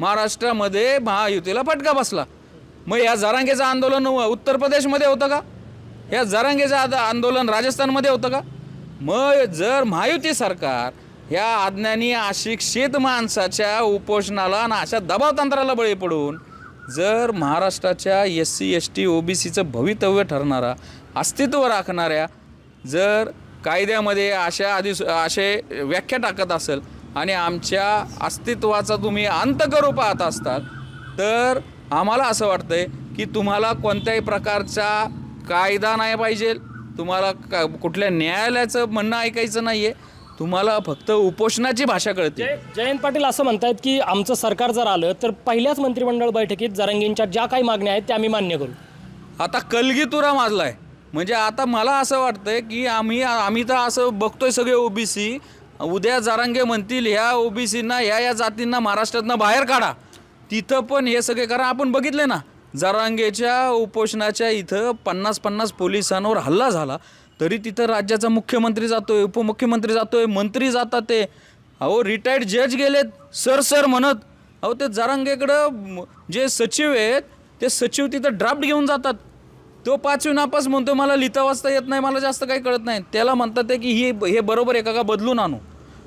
महाराष्ट्रामध्ये महायुतीला फटका बसला. मग या जरांगेचं आंदोलन उत्तर प्रदेशमध्ये होतं का? या जरांगेचं आद- आंदोलन राजस्थानमध्ये होतं का? मग जर महायुती सरकार ह्या अज्ञानी अशिक्षित माणसाच्या उपोषणाला आणि अशा दबावतंत्राला बळी पडून जर महाराष्ट्राच्या S C S T O B सीचं भवितव्य ठरणारा अस्तित्व राखणाऱ्या जर कायद्यामध्ये अशा आधी असे व्याख्या टाकत असेल आणि आमच्या अस्तित्वाचा तुम्ही अंत करू पाहत असताल तर आम्हाला असं वाटतंय की तुम्हाला कोणत्याही प्रकारचा कायदा नाही पाहिजे. तुम्हाला का कुठल्या न्यायालयाचं म्हणणं ऐकायचं नाही आहे तुम्हाला फक्त उपोषणाची भाषा कळते. जय जयंत पाटील असं म्हणतायत की आमचं सरकार जर आलं तर पहिल्याच मंत्रिमंडळ बैठकीत जरांगींच्या ज्या काही मागण्या आहेत त्या आम्ही मान्य करू. आता कलगीतुरा माजलाय. म्हणजे आता मला असं वाटतंय की आम्ही आम्ही तर असं बघतोय सगळे ओबीसी उद्या जारांगे म्हणतील ह्या ओबीसींना ह्या या जातींना महाराष्ट्रातनं बाहेर काढा. तिथं पण हे सगळे कारण आपण बघितले ना जारांगेच्या उपोषणाच्या इथं पन्नास पन्नास पोलिसांवर हल्ला झाला. तरी तिथं राज्याचा मुख्यमंत्री जातोय उपमुख्यमंत्री जातोय मंत्री जातात ते. अहो रिटायर्ड जज गेलेत सर सर म्हणत. अहो ते जारांगेकडं जे सचिव आहेत ते सचिव तिथं ड्राफ्ट घेऊन जातात. तो पाचवी नापास म्हणतो मला लिहिता वाचता येत नाही मला जास्त काही कळत नाही. त्याला म्हणतात ते की ही हे बरोबर आहे का बदलून आणू?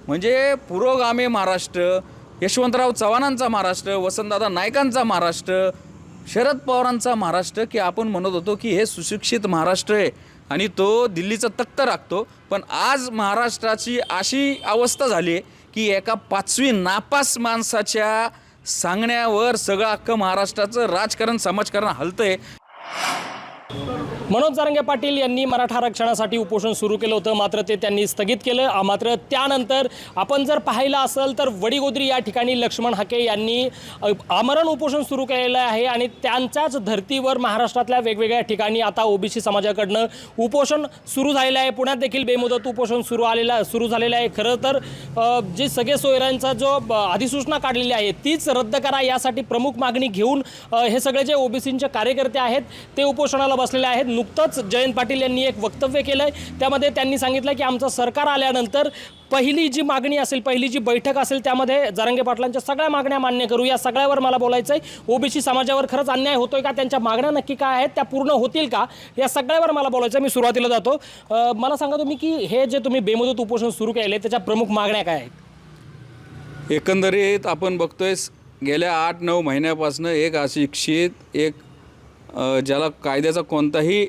म्हणजे पुरोगामी महाराष्ट्र यशवंतराव चव्हाणांचा महाराष्ट्र वसंतदादा नायकांचा महाराष्ट्र शरद पवारांचा महाराष्ट्र की आपण म्हणत होतो की हे सुशिक्षित महाराष्ट्र आहे आणि तो दिल्लीचा तख्त राखतो. पण आज महाराष्ट्राची अशी अवस्था झाली आहे की एका पाचवी नापास माणसाच्या सांगण्यावर सगळं अख्खं महाराष्ट्राचं राजकारण समाजकारण आहे मनोज जारंगे पाटील यांनी मराठा आरक्षणासाठी उपोषण सुरू केलं होतं. मात्र ते त्यांनी स्थगित केलं. मात्र त्यानंतर आपण जर पाहिलं असेल तर वडीगोद्री या ठिकाणी लक्ष्मण हाके यांनी आमरण उपोषण सुरू केलेलं आहे आणि त्यांच्याच धर्तीवर महाराष्ट्रातल्या वेगवेगळ्या ठिकाणी आता ओबीसी समाजाकडनं उपोषण सुरू झालेलं आहे. पुण्यात देखील बेमुदत उपोषण सुरू आलेलं सुरू झालेलं आहे. खरं तर जे सगळे सोयऱ्यांचा जो अधिसूचना काढलेली आहे तीच रद्द करा यासाठी प्रमुख मागणी घेऊन हे सगळे जे ओबीसींचे कार्यकर्ते आहेत ते उपोषणाला बसलेले आहेत. नुकतंच जयंत पाटील यांनी एक वक्तव्य केलं आहे त्यामध्ये त्यांनी सांगितलं की आमचं सरकार आल्यानंतर पहिली जी मागणी असेल पहिली जी बैठक असेल त्यामध्ये जरंगे पाटलांच्या सगळ्या मागण्या मान्य करू. या सगळ्यावर मला बोलायचं आहे ओबीसी समाजावर खरंच अन्याय होतोय का? त्यांच्या मागण्या नक्की काय आहेत? त्या पूर्ण होतील का? या सगळ्यावर मला बोलायचं आहे मी सुरुवातीला जातो. मला सांगा तुम्ही की हे जे तुम्ही बेमुदत उपोषण सुरू केले त्याच्या प्रमुख मागण्या काय आहेत? एकंदरीत आपण बघतोय गेल्या आठ नऊ महिन्यापासून एक अशिक्षित एक ज्याला कायद्याचा कोणताही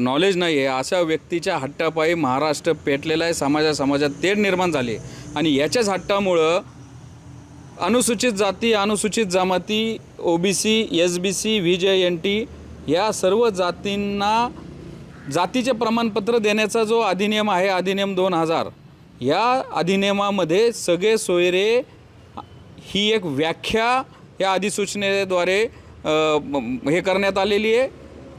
नॉलेज नाही आहे अशा व्यक्तीच्या हट्टापायी महाराष्ट्र पेटलेला आहे समाजा समाजात तेढ निर्माण झाली आणि याच्याच हट्टामुळं अनुसूचित जाती अनुसूचित जमाती O B C S B C V J N T या सर्व जातींना जातीचे प्रमाणपत्र देण्याचा जो अधिनियम आहे अधिनियम दोन हजार या अधिनियमामध्ये सगळे सोयरे ही एक व्याख्या या अधिसूचनेद्वारे हे करण्यात आलेली आहे.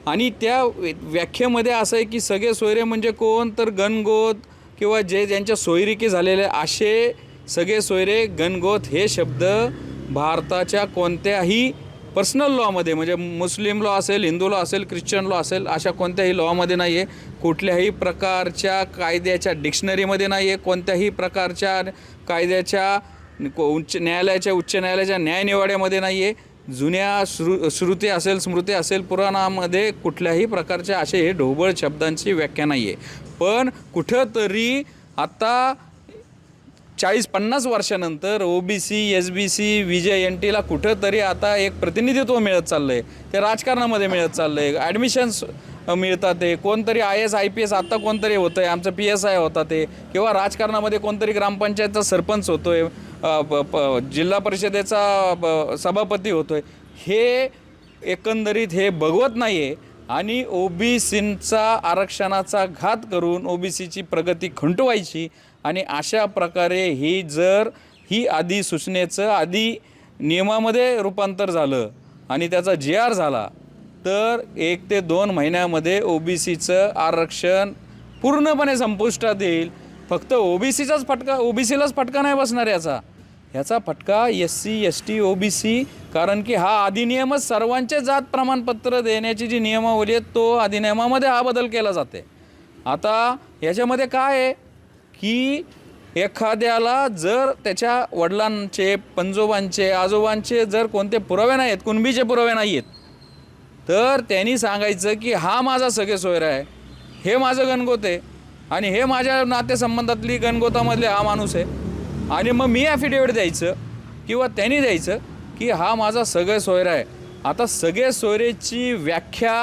आणि त्या व्याख्येमध्ये असं आहे की सगळे सोयरे म्हणजे कोण? तर गणगोत किंवा जे ज्यांच्या सोयरिकी झालेले असे सगळे सोयरे गणगोत हे शब्द भारताच्या कोणत्याही पर्सनल लॉमध्ये म्हणजे मुस्लिम लॉ असेल हिंदू लॉ असेल ख्रिश्चन लॉ असेल अशा कोणत्याही लॉमध्ये नाही आहे कुठल्याही प्रकारच्या कायद्याच्या डिक्शनरीमध्ये नाही आहे कोणत्याही प्रकारच्या कायद्याच्या को- उच्च न्यायालयाच्या उच्च न्यायालयाच्या न्यायनिवाड्यामध्ये नाही आहे जुन्या श्रु श्रुती असेल स्मृती असेल पुराणामध्ये कुठल्याही प्रकारचे असे हे ढोबळ शब्दांची व्याख्या नाही आहे पण कुठंतरी आत्ता चाळीस पन्नास वर्षानंतर O B C S B C V J N टीला कुठंतरी आता एक प्रतिनिधित्व मिळत चाललं आहे ते राजकारणामध्ये मिळत चाललं आहे ॲडमिशन्स मिळतात ते. कोणतरी I S I P S आत्ता कोणतरी होतं आहे आमचं पी एस आय होता ते. किंवा राजकारणामध्ये कोणतरी ग्रामपंचायतचा सरपंच होतो आहे जिल्हा परिषदेचा ब- सभापती होतो आहे हे एकंदरीत हे बघवत नाही आहे आणि ओ बी सींचा आरक्षणाचा घात करून ओ बी सीची प्रगती खंटवायची. आणि अशा प्रकारे ही जर ही आधी सूचनेचं आधी नियमामध्ये रूपांतर झालं आणि त्याचा जे आर झाला तर एक ते दोन महिन्यामध्ये ओ बी सीचं आरक्षण पूर्णपणे संपुष्टात येईल. फक्त ओ बी सीचाच फटका ओ बी सीलाच फटका नाही बसणार याचा. ह्याचा फटका S C S T O B C कारण की हा अधिनियमच सर्वांचे जात प्रमाणपत्र देण्याची जी नियमावली आहे तो अधिनियमामध्ये हा बदल केला जाते. आता याच्यामध्ये काय आहे? की एखाद्याला जर त्याच्या वडिलांचे पंजोबांचे आजोबांचे जर कोणते पुरावे नाही आहेत कुणबीचे पुरावे नाही आहेत तर त्यांनी सांगायचं की हा माझा सगळे सोयरा आहे हे माझं गणगोत आहे आणि हे माझ्या नातेसंबंधातली गणगोतामधले हा माणूस आहे. आणि मग मी ॲफिडेविट द्यायचं किंवा त्यांनी द्यायचं की हा माझा सगळे सोयरा आहे. आता सगळे सोयरेची व्याख्या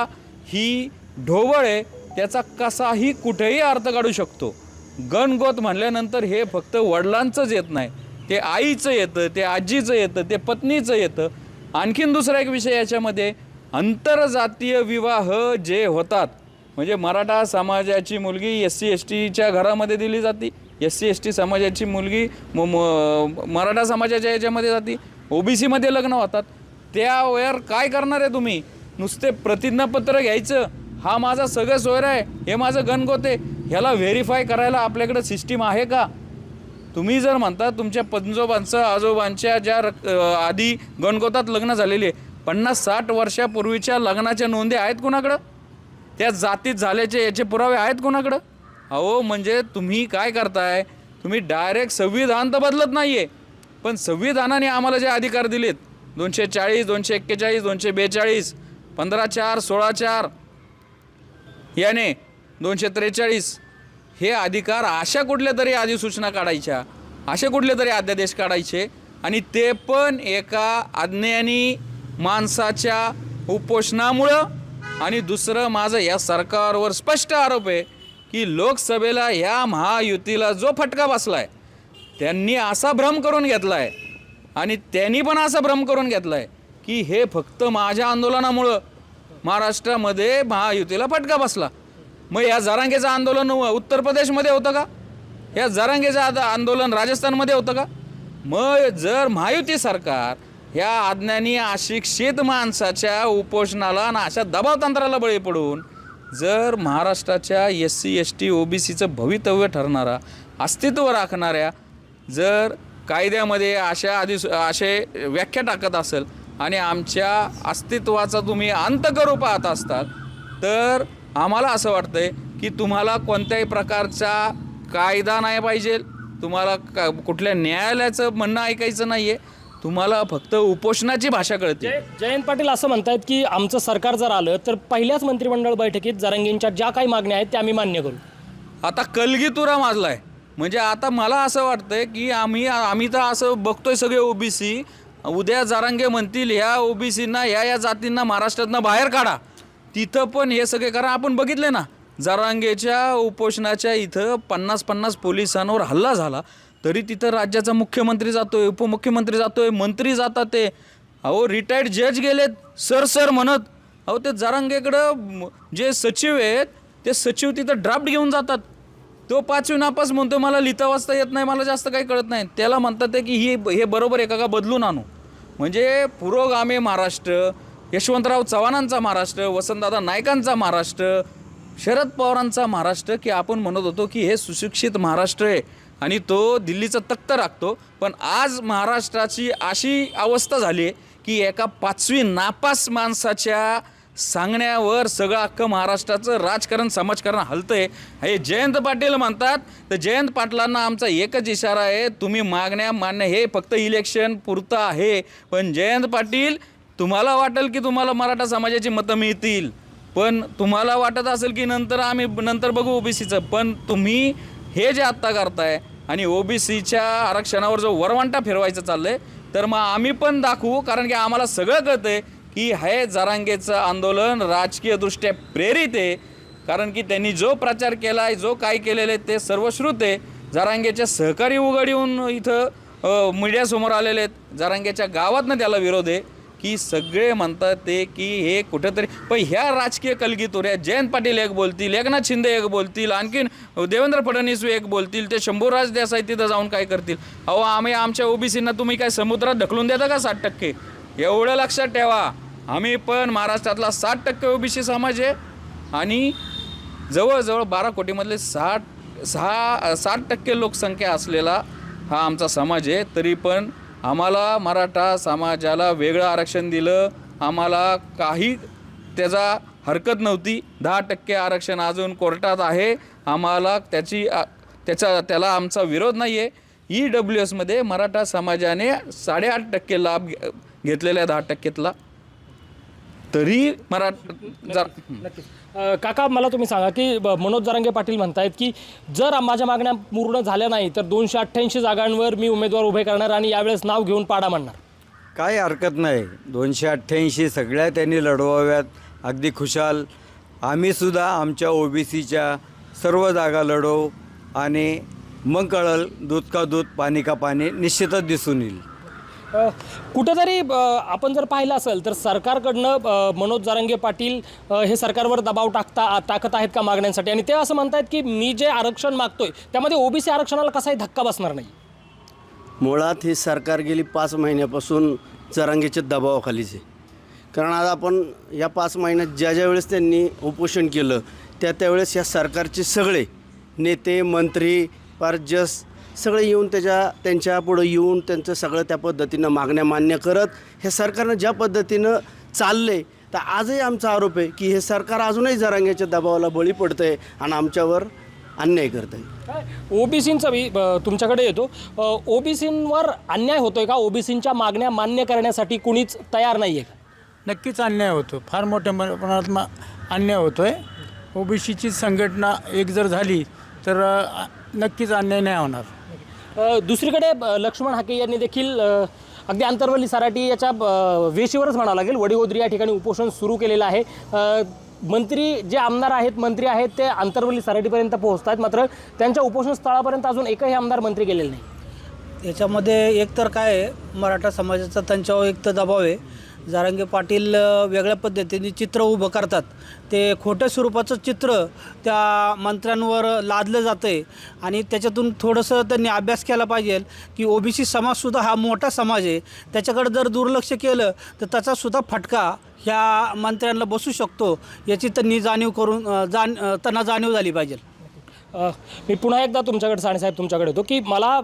ही ढोबळ आहे त्याचा कसाही कुठेही अर्थ काढू शकतो. गणगोत म्हणल्यानंतर हे फक्त वडिलांचंच येत नाही ते आईचं येतं ते आजीचं येतं ते पत्नीचं येतं. आणखीन दुसरा एक विषय याच्यामध्ये आंतरजातीय विवाह जे होतात म्हणजे मराठा समाजाची मुलगी एस सी एस टीच्या घरामध्ये दिली जाते एस सी एस टी समाजाची मुलगी म- म- मराठा समाजाच्या याच्यामध्ये जाते ओबीसीमध्ये लग्न होतात. त्यावर काय करणार आहे तुम्ही? नुसते प्रतिज्ञापत्र घ्यायचं हा माझा सगळं सोयर आहे हे माझं गणगोत आहे. ह्याला व्हेरीफाय करायला आपल्याकडं सिस्टीम आहे का? तुम्ही जर म्हणता तुमच्या पंजोबांचं आजोबांच्या ज्या आधी गणगोतात लग्न झालेले पन्नास साठ वर्षापूर्वीच्या लग्नाच्या नोंदी आहेत कोणाकडं? त्या जातीत झाल्याचे याचे पुरावे आहेत कोणाकडं? अहो म्हणजे तुम्ही काय करताय? तुम्ही डायरेक्ट संविधान तर बदलत नाही आहे पण संविधानाने आम्हाला जे अधिकार दिलेत दोनशे चाळीस दोनशे एक्केचाळीस दोनशे बेचाळीस पंधरा चार सोळा चार याने दोनशे त्रेचाळीस हे अधिकार अशा कुठल्या तरी अधिसूचना काढायच्या असे कुठले तरी अध्यादेश काढायचे आणि ते पण एका अज्ञानी माणसाच्या उपोषणामुळं आणि दुसरं माझं या सरकारवर स्पष्ट आरोप आहे की लोकसभेला या महायुतीला जो फटका बसला आहे त्यांनी असा भ्रम करून घेतला आहे आणि त्यांनी पण असा भ्रम करून घेतला आहे की हे फक्त माझ्या आंदोलनामुळं महाराष्ट्रामध्ये महायुतीला फटका बसला. मग या जरांगेचं आंदोलन उत्तर प्रदेशमध्ये होतं का? या जरांगेचं आंदोलन राजस्थानमध्ये होतं का? मग जर महायुती सरकार ह्या अज्ञानी अशिक्षित माणसाच्या उपोषणाला आणि अशा दबाव तंत्राला बळी पडून जर महाराष्ट्राच्या S C S T O B सीचं भवितव्य ठरणारा अस्तित्व राखणाऱ्या जर कायद्यामध्ये अशा आधी असे व्याख्या टाकत असेल आणि आमच्या अस्तित्वाचा तुम्ही अंत करू पाहत असतात तर आम्हाला असं वाटतंय की तुम्हाला कोणत्याही प्रकारचा कायदा नाही पाहिजे. तुम्हाला का कुठल्या न्यायालयाचं म्हणणं ऐकायचं नाही आहे तुम्हाला फक्त उपोषणाची भाषा कळते. जय जयंत पाटील असं म्हणतायत की आमचं सरकार जर आलं तर पहिल्याच मंत्रिमंडळ बैठकीत जरांगींच्या ज्या काही मागण्या आहेत त्या आम्ही मान्य करू. आता कलगीतुरा माजलाय. म्हणजे आता मला असं वाटतंय की आम्ही आम्ही तर असं बघतोय सगळे ओबीसी. उद्या जारांगे म्हणतील ह्या ओबीसींना ह्या या जातींना महाराष्ट्रातनं बाहेर काढा. तिथं पण हे सगळे कारण आपण बघितले ना जारांगेच्या उपोषणाच्या इथं पन्नास पन्नास पोलिसांवर हल्ला झाला. तरी तिथं राज्याचा मुख्यमंत्री जातोय उपमुख्यमंत्री जातोय मंत्री जातात ते. अहो रिटायर्ड जज गेलेत सर सर म्हणत. अहो ते जारांगेकडं जे सचिव आहेत ते सचिव तिथं ड्राफ्ट घेऊन जातात. तो पाचवी नापास म्हणतो मला लिहिता वाचता येत नाही मला जास्त काही कळत नाही. त्याला म्हणतात ते की ही हे बरोबर आहे का? का बदलून आणू? म्हणजे पुरोगामी महाराष्ट्र यशवंतराव चव्हाणांचा महाराष्ट्र वसंतदादा नायकांचा महाराष्ट्र शरद पवारांचा महाराष्ट्र की आपण म्हणत होतो की हे सुशिक्षित महाराष्ट्र आहे आणि तो दिल्लीचं तख्त राखतो. पण आज महाराष्ट्राची अशी अवस्था झाली आहे की एका पाचवी नापास माणसाच्या सांगण्यावर सगळं अख्खं महाराष्ट्राचं राजकारण समाजकारण आहे हे जयंत पाटील म्हणतात तर जयंत पाटलांना आमचा एकच इशारा आहे तुम्ही मागण्या मान्य हे फक्त इलेक्शन पुरतं आहे. पण जयंत पाटील तुम्हाला वाटेल की तुम्हाला मराठा समाजाची मतं मिळतील पण तुम्हाला वाटत असेल की नंतर आम्ही नंतर बघू ओबीसीचं. पण तुम्ही हे जे आत्ता करताय आणि ओबीसीच्या आरक्षणावर जो वरवंटा फिरवायचं चाललंय तर मग आम्ही पण दाखवू कारण की आम्हाला सगळं कळतंय की हे जरांगेचं आंदोलन राजकीयदृष्ट्या प्रेरित आहे. कारण की त्यांनी जो प्रचार केला आहे जो काय केलेलं आहे ते सर्वश्रुत आहे. जरांगेच्या सहकारी उघड येऊन इथं मीडियासमोर आलेले आहेत. जरांगेच्या गावातनं त्याला विरोध आहे. की सगळे म्हणतात ते की हे कुठंतरी पण ह्या राजकीय कलगीतोऱ्या जयंत पाटील एक बोलतील एकनाथ शिंदे एक बोलतील आणखीन देवेंद्र फडणवीस एक बोलतील ते शंभूराज देसाई तिथं जाऊन काय करतील? अहो आम्ही आमच्या ओबीसींना तुम्ही काय समुद्रात ढकलून देता का साठ टक्के? एवढं लक्षात ठेवा. आम्ही पण महाराष्ट्रातला साठ टक्के ओबीसी समाज आहे आणि जवळजवळ बारा कोटीमधले साठ सहा साठ टक्के लोकसंख्या असलेला हा आमचा समाज आहे तरी पण आम्हाला मराठा समाजाला वेगळं आरक्षण दिलं. आम्हाला काही त्याचा हरकत नव्हती. दहा टक्के आरक्षण अजून कोर्टात आहे. आम्हाला त्याची त्याचा त्याला आमचा विरोध नाही आहे ई डब्ल्यू एसमध्ये मराठा समाजाने साडेआठ टक्के लाभ घे- घेतलेला आहे दहा टक्केतला तरी मराठा जर काका मला तुम्ही सांगा की मनोज जरांगे पाटील म्हणतायत की जर माझ्या मागण्या पूर्ण झाल्या नाही तर दोनशे अठ्ठ्याऐंशी जागांवर मी उमेदवार उभे करणार आणि यावेळेस नाव घेऊन पाडा म्हणणार. काय हरकत नाही. दोनशे अठ्ठ्याऐंशी सगळ्या त्यांनी लढवाव्यात. अगदी खुशाल. आम्हीसुद्धा आमच्या ओ बी सीच्या सर्व जागा लढवू आणि मग कळल दूध का दूध पाणी का पाणी निश्चितच दिसून येईल. कुठेतरी आपण जर पाहिलं असेल तर सरकारकडनं मनोज जरांगे पाटील हे सरकारवर दबाव टाकता टाकत आहेत का मागण्यांसाठी? आणि ते असं म्हणतायत की मी जे आरक्षण मागतोय त्यामध्ये ओबीसी आरक्षणाला कसाही धक्का बसणार नाही. मुळात हे सरकार गेली पाच महिन्यापासून जरांगेच्या दबावाखालीच आहे. कारण आज आपण या पाच महिन्यात ज्या ज्या वेळेस त्यांनी उपोषण केलं त्या त्यावेळेस या सरकारचे सगळे नेते मंत्री पार जस सगळे येऊन त्याच्या त्यांच्या पुढं येऊन त्यांचं सगळं त्या पद्धतीनं मागण्या मान्य करत हे सरकारनं ज्या पद्धतीनं चाललं आहे तर आजही आमचा आरोप आहे की हे सरकार अजूनही जरांगेच्या दबावाला बळी पडतं आहे आणि आमच्यावर अन्याय करतं आहे ओबीसींचा मी तुमच्याकडे येतो. ओबीसींवर अन्याय होतोय का? ओबीसींच्या मागण्या मान्य करण्यासाठी कुणीच तयार नाही आहे का? नक्कीच अन्याय होतो. फार मोठ्या प्रमाणात मा- अन्याय होतो आहे ओबीसीची संघटना एक जर झाली तर नक्कीच अन्याय नाही होणार. दुसरीकडे लक्ष्मण हाके यांनी देखील अगदी आंतरवली सराटी याच्या वेशीवरच म्हणावं लागेल. वडीगोद्री या ठिकाणी उपोषण सुरू केलेलं आहे. मंत्री जे आमदार आहेत मंत्री आहेत ते आंतरवली सराटीपर्यंत पोहोचत आहेत मात्र त्यांच्या उपोषण स्थळापर्यंत अजून एकही आमदार मंत्री गेलेले नाही. याच्यामध्ये एक तर काय आहे मराठा समाजाचा त्यांच्यावर एक तर दबाव आहे. जारांगे पाटील वेगळ्या पद्धतीने चित्र उभं करतात. ते खोट्या स्वरूपाचं चित्र त्या मंत्र्यांवर लादलं जातं आहे आणि त्याच्यातून थोडंसं त्यांनी अभ्यास केला पाहिजे की ओबीसी समाजसुद्धा हा मोठा समाज आहे. त्याच्याकडे जर दुर्लक्ष केलं तर त्याचासुद्धा फटका ह्या मंत्र्यांना बसू शकतो. याची त्यांनी जाणीव करून जाण त्यांना जाणीव झाली पाहिजे. मी पुन्हा एकदा तुमच्याकडे साहेब तुमच्याकडे येतो की मला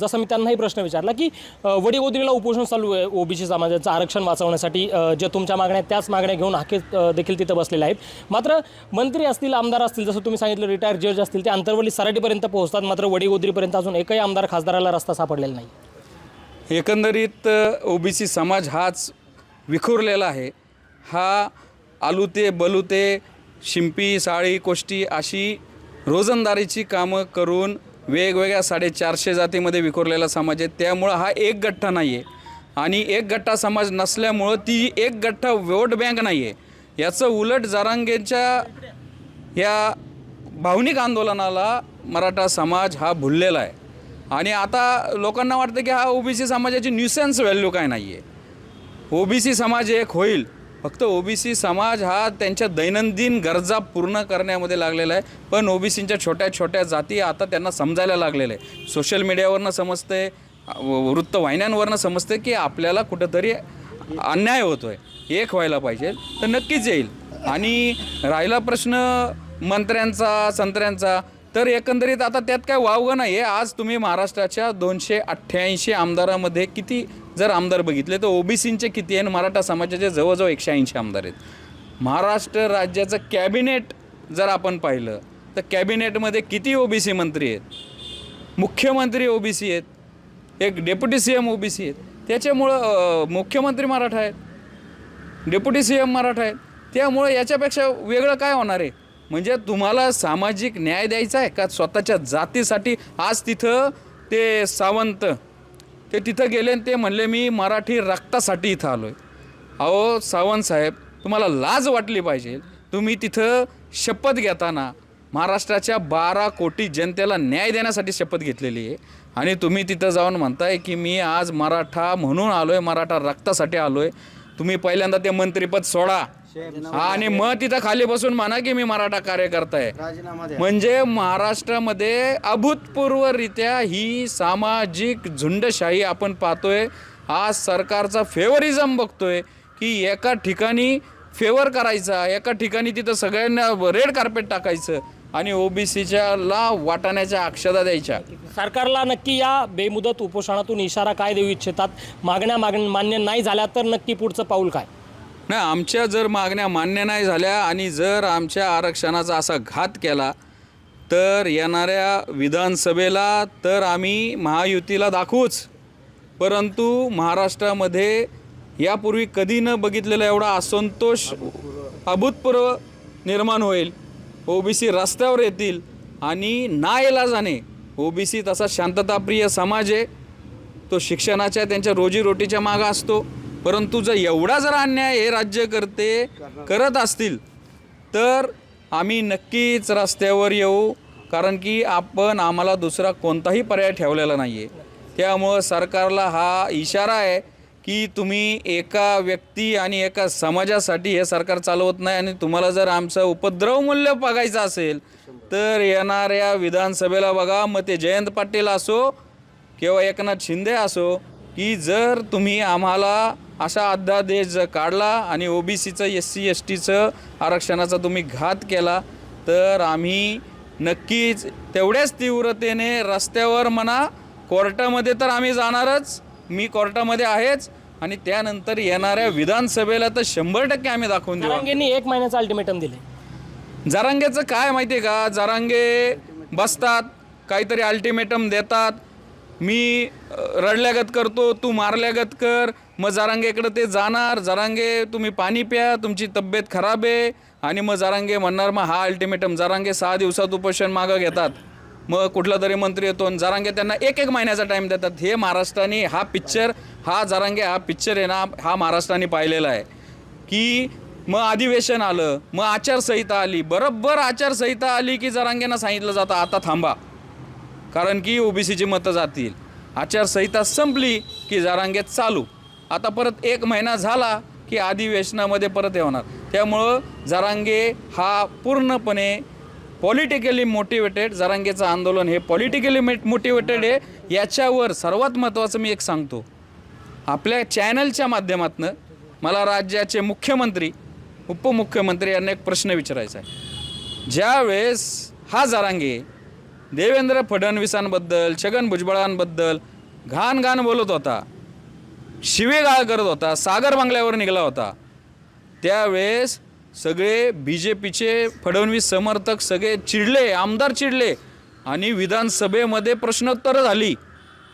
जसं मी त्यांनाही प्रश्न विचारला की वडीगोदरीला उपोषण चालू आहे ओबीसी समाजाचं आरक्षण वाचवण्यासाठी जे तुमच्या मागण्या आहेत, त्याच मागण्या घेऊन हाके देखील तिथं बसलेले आहेत. मात्र मंत्री असतील आमदार असतील जसं तुम्ही सांगितलं रिटायर जज असतील ते अंतरवली सराटीपर्यंत पोहोचतात मात्र वडीगोदरीपर्यंत अजून एकही आमदार खासदाराला रस्ता सापडलेला नाही. एकंदरीत ओबीसी समाज हाच विखुरलेला आहे. हा आलुते बलुते शिंपी साळी कोष्टी अशी रोजंदारीची कामं करून वेगवेगळ्या साडेचारशे जातीमध्ये विखुरलेला समाज आहे. त्यामुळं हा एक गठ्ठा नाही आहे आणि एक गठ्ठा समाज नसल्यामुळं ती एक गठ्ठा वोट बँक नाही आहे याचं उलट जारांगेच्या या भावनिक आंदोलनाला मराठा समाज हा भुललेला आहे. आणि आता लोकांना वाटतं की हा ओबीसी समाजाची न्यूसेन्स व्हॅल्यू काय नाही आहे ओबीसी समाज एक होईल. फक्त ओबीसी समाज हा त्यांच्या दैनंदिन गरजा पूर्ण करण्यामध्ये लागलेला आहे. पण ओबीसींच्या छोट्या छोट्या जाती आता त्यांना समजायला लागलेलं आहे. सोशल मीडियावरनं समजते वृत्तवाहिन्यांवरनं समजतं की आपल्याला कुठंतरी अन्याय होतो आहे एक व्हायला पाहिजे तर नक्कीच येईल. आणि राहिला प्रश्न मंत्र्यांचा संत्र्यांचा तर एकंदरीत आता त्यात काय वावगं नाही आहे आज तुम्ही महाराष्ट्राच्या दोनशे अठ्ठ्याऐंशी आमदारामध्ये किती जर आमदार बघितले तर ओबीसींचे किती आहे आणि मराठा समाजाचे जवळजवळ एकशे ऐंशी आमदार आहेत. महाराष्ट्र राज्याचं कॅबिनेट जर आपण पाहिलं तर कॅबिनेटमध्ये किती ओबीसी मंत्री आहेत? मुख्यमंत्री ओबीसी आहेत एक डेप्युटी सी एम ओबीसी आहेत. त्याच्यामुळं मुख्यमंत्री मराठा आहेत डेप्युटी सी एम मराठा आहेत. त्यामुळं याच्यापेक्षा वेगळं काय होणार आहे? म्हणजे तुम्हाला सामाजिक न्याय द्यायचा आहे का? स्वतःच्या जातीसाठी आज तिथं ते सावंत ते तिथं गेले आणि ते म्हणले मी मराठी रक्तासाठी इथं आलो आहे अहो सावंत साहेब तुम्हाला लाज वाटली पाहिजे. तुम्ही तिथं शपथ घेताना महाराष्ट्राच्या बारा कोटी जनतेला न्याय देण्यासाठी शपथ घेतलेली आहे आणि तुम्ही तिथं जाऊन म्हणताय की मी आज मराठा म्हणून आलो आहे मराठा रक्तासाठी आलो आहे तुम्ही पहिल्यांदा ते मंत्रीपद सोडा. हा, आणि मग तिथं खाली बसून म्हणा की मी मराठा कार्यकर्ता आहे म्हणजे महाराष्ट्रामध्ये अभूतपूर्वरित्या ही सामाजिक झुंडशाही आपण पाहतोय. आज सरकारचा फेवरिझम बघतोय की एका ठिकाणी फेवर करायचा एका ठिकाणी तिथं सगळ्यांना रेड कार्पेट टाकायचं आणि ओबीसीच्या ला वाटाण्याच्या अक्षदा द्यायच्या. सरकारला नक्की या बेमुदत उपोषणातून इशारा काय देऊ इच्छितात? मागण्या माग मान्य नाही झाल्या तर नक्की पुढचं पाऊल काय? नाही आमच्या जर मागण्या मान्य नाही झाल्या आणि जर आमच्या आरक्षणाचा असा घात केला तर येणाऱ्या विधानसभेला तर आम्ही महायुतीला दाखवूच. परंतु महाराष्ट्रामध्ये यापूर्वी कधी न बघितलेला एवढा असंतोष अभूतपूर्व निर्माण होईल. ओबीसी रस्त्यावर येतील आणि ना जाणे. ओबीसी तसा शांतताप्रिय समाज आहे. तो शिक्षणाच्या त्यांच्या रोजीरोटीच्या मागं असतो. परंतु जर एवढा जर अन्याय हे राज्यकर्ते करत असतील तर आम्ही नक्कीच रस्त्यावर येऊ कारण की आपण आम्हाला दुसरा कोणताही पर्याय ठेवलेला नाही आहे त्यामुळं सरकारला हा इशारा आहे की तुम्ही एका व्यक्ती आणि एका समाजासाठी हे सरकार चालवत नाही आणि तुम्हाला जर आमचं उपद्रव मूल्य बघायचं असेल तर येणाऱ्या विधानसभेला बघा मग ते जयंत पाटील असो किंवा एकनाथ शिंदे असो की जर तुम्ही आम्हाला अशा अध्यादेश जर काढला आणि ओबीसीचं एस सी एस टीचं आरक्षणाचा तुम्ही घात केला तर आम्ही नक्कीच तेवढ्याच तीव्रतेने रस्त्यावर म्हणा कोर्टामध्ये तर आम्ही जाणारच. मी कोर्टामध्ये आहेच आणि त्यानंतर येणाऱ्या विधानसभेला तर शंभर टक्के आम्ही दाखवून देऊ. जरांगेंनी एक महिन्याचं अल्टिमेटम दिले जरांगेचं काय माहिती आहे का? जरांगे बसतात काहीतरी अल्टिमेटम देतात. मी अ, रडल्यागत करतो तू मारल्यागत कर. मग जारांगेकडं ते जाणार जरांगे तुम्ही पाणी प्या तुमची तब्येत खराब आहे. आणि मग जारांगे म्हणणार मग हा अल्टिमेटम जरांगे सहा दिवसात उपोषण मागं घेतात. मग कुठला तरी मंत्री येतो आणि जरांगे त्यांना एक एक महिन्याचा टाईम देतात. हे महाराष्ट्राने हा पिक्चर हा जरांगे हा पिक्चर आहे ना हा महाराष्ट्राने पाहिलेला आहे. की मग अधिवेशन आलं मग आचारसंहिता आली. बरोबर आचारसंहिता आली की जरांगेनं सांगितलं जातं आता थांबा. कारण की ओबीसीची मतं जातील. आचारसंहिता संपली की जरांगेत चालू. आता परत एक महिना झाला की अधिवेशनामध्ये परत येणार. त्यामुळं जरांगे हा पूर्णपणे पॉलिटिकली मोटिवेटेड जरांगेचं आंदोलन हे पॉलिटिकली मोटिवेटेड आहे. याच्यावर सर्वात महत्त्वाचं मी एक सांगतो. आपल्या चॅनलच्या माध्यमातून मला राज्याचे मुख्यमंत्री उपमुख्यमंत्री यांना एक प्रश्न विचारायचा आहे. ज्यावेळेस हा जरांगे देवेंद्र फडणवीसांबद्दल छगन भुजबळांबद्दल घाण घाण बोलत होता शिवेगाळ करत होता सागर बंगल्यावर निघाला होता. त्यावेळेस सगळे बी जे पीचे फडणवीस समर्थक सगळे चिडले आमदार चिडले आणि विधानसभेमध्ये प्रश्नोत्तरं झाली.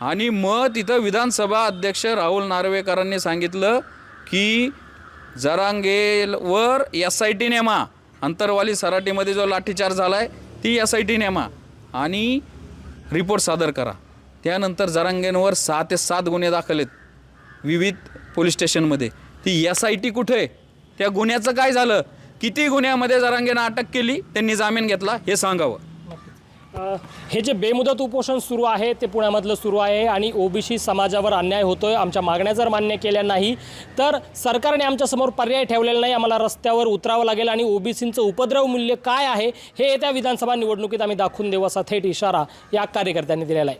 आणि मग तिथं विधानसभा अध्यक्ष राहुल नार्वेकरांनी सांगितलं की जरांगेलवर एस आय टी नेमा. अंतरवाली सराटीमध्ये जो लाठीचार्ज झाला आहे ती एस आय टी नेमा. आणि रिपोर्ट सादर करा. त्यानंतर जरांगेंवर सहा ते सात गुन्हे दाखल आहेत. विविध पोलीस स्टेशनमध्ये. ती एस आय टी कुठे? आहे? त्या गुन्ह्याचं काय झालं? किती गुन्ह्यामध्ये जरांगेनं अटक केली? त्यांनी जामीन घेतला? हे सांगावं. हे जे बेमुदत उपोषण सुरू आहे ते पुण्यामधलं सुरू आहे आणि ओबीसी समाजावर अन्याय होतो आहे आमच्या मागण्या जर मान्य केल्या नाही तर सरकारने आमच्यासमोर पर्याय ठेवलेला नाही. आम्हाला रस्त्यावर उतरावं लागेल आणि ओबीसींचं उपद्रव मूल्य काय आहे हे येत्या विधानसभा निवडणुकीत आम्ही दाखवून देऊ असा थेट इशारा या कार्यकर्त्यांनी दिलेला आहे.